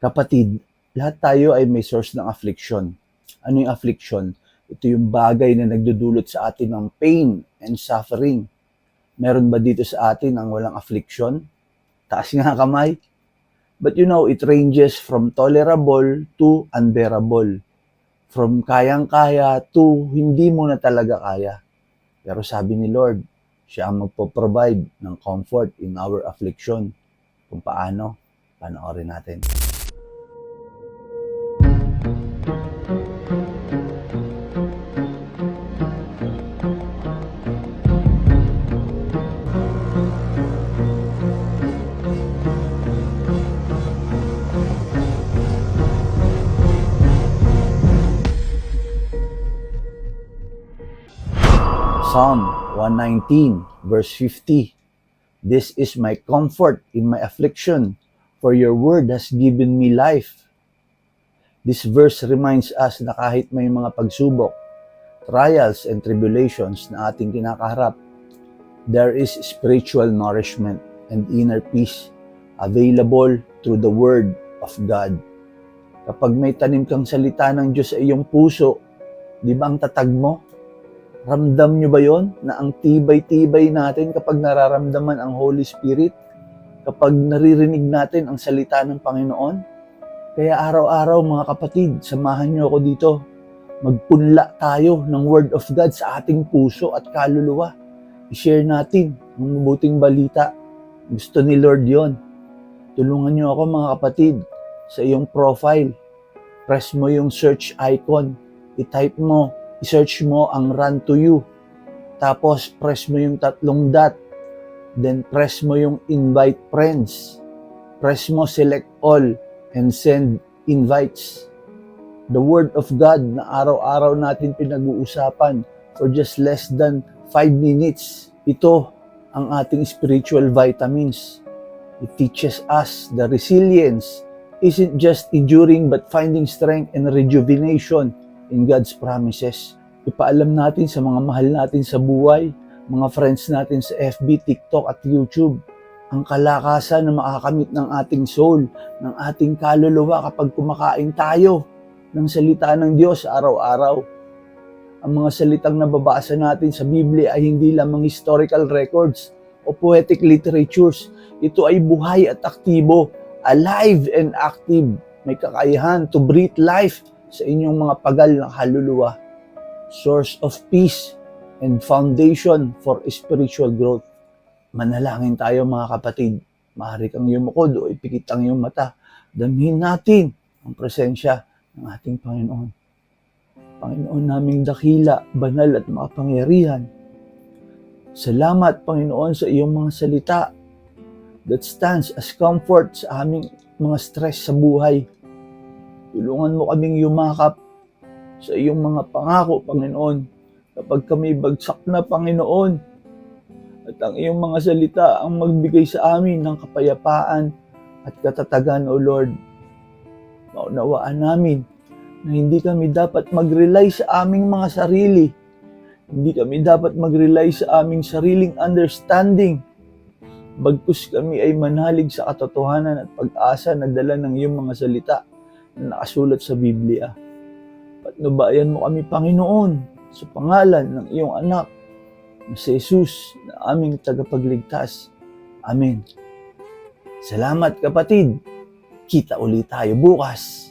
Kapatid, lahat tayo ay may source ng affliction. Ano yung affliction? Ito yung bagay na nagdudulot sa atin ng pain and suffering. Meron ba dito sa atin ang walang affliction? Taas nga kamay. But you know, it ranges from tolerable to unbearable. From kayang-kaya to hindi mo na talaga kaya. Pero sabi ni Lord, siya ang magpo-provide ng comfort in our affliction. Kung paano, panoorin natin. Psalm 119, verse 50. This is my comfort in my affliction, for your word has given me life. This verse reminds us na kahit may mga pagsubok, trials and tribulations na ating kinakaharap, there is spiritual nourishment and inner peace available through the word of God. Kapag may tanim kang salita ng Diyos sa iyong puso, di ba ang tatag mo? Ramdam nyo ba yon na ang tibay-tibay natin kapag nararamdaman ang Holy Spirit? Kapag naririnig natin ang salita ng Panginoon? Kaya araw-araw mga kapatid, samahan nyo ako dito. Magpunla tayo ng Word of God sa ating puso at kaluluwa. I-share natin ang mabuting balita. Gusto ni Lord yon. Tulungan nyo ako mga kapatid sa iyong profile. Press mo yung search icon. I-type mo i-search mo ang run to you. Tapos, press mo yung tatlong dot. Then, press mo yung invite friends. Press mo select all and send invites. The Word of God na araw-araw natin pinag-uusapan for just less than 5 minutes. Ito ang ating spiritual vitamins. It teaches us the resilience isn't just enduring but finding strength and rejuvenation in God's promises. Ipaalam natin sa mga mahal natin sa buhay, mga friends natin sa FB, TikTok at YouTube, ang kalakasan na makakamit ng ating soul, ng ating kaluluwa kapag kumakain tayo ng salita ng Diyos araw-araw. Ang mga salitang nababasa natin sa Biblia ay hindi lamang historical records o poetic literatures. Ito ay buhay at aktibo, alive and active. May kakayahan to breathe life sa inyong mga pagal ng kaluluwa, source of peace and foundation for spiritual growth. Manalangin tayo mga kapatid. Maaari kang yumukod o ipikit ang iyong mata. Damhin natin ang presensya ng ating Panginoon. Panginoon naming dakila, banal at makapangyarihan. Salamat, Panginoon, sa iyong mga salita that stands as comfort sa aming mga stress sa buhay. Tulungan mo kaming yumakap sa iyong mga pangako, Panginoon. Kapag kami bagsak na, Panginoon, at ang iyong mga salita ang magbigay sa amin ng kapayapaan at katatagan, O Lord. Maunawaan namin na hindi kami dapat mag-rely sa aming mga sarili. Hindi kami dapat mag-rely sa aming sariling understanding. Bagkus kami ay manalig sa katotohanan at pag-asa na dala ng iyong mga salita na nakasulat sa Biblia. Patnubayan mo kami, Panginoon, sa pangalan ng iyong anak, na si Jesus, na aming tagapagligtas. Amen. Salamat kapatid. Kita ulit tayo bukas.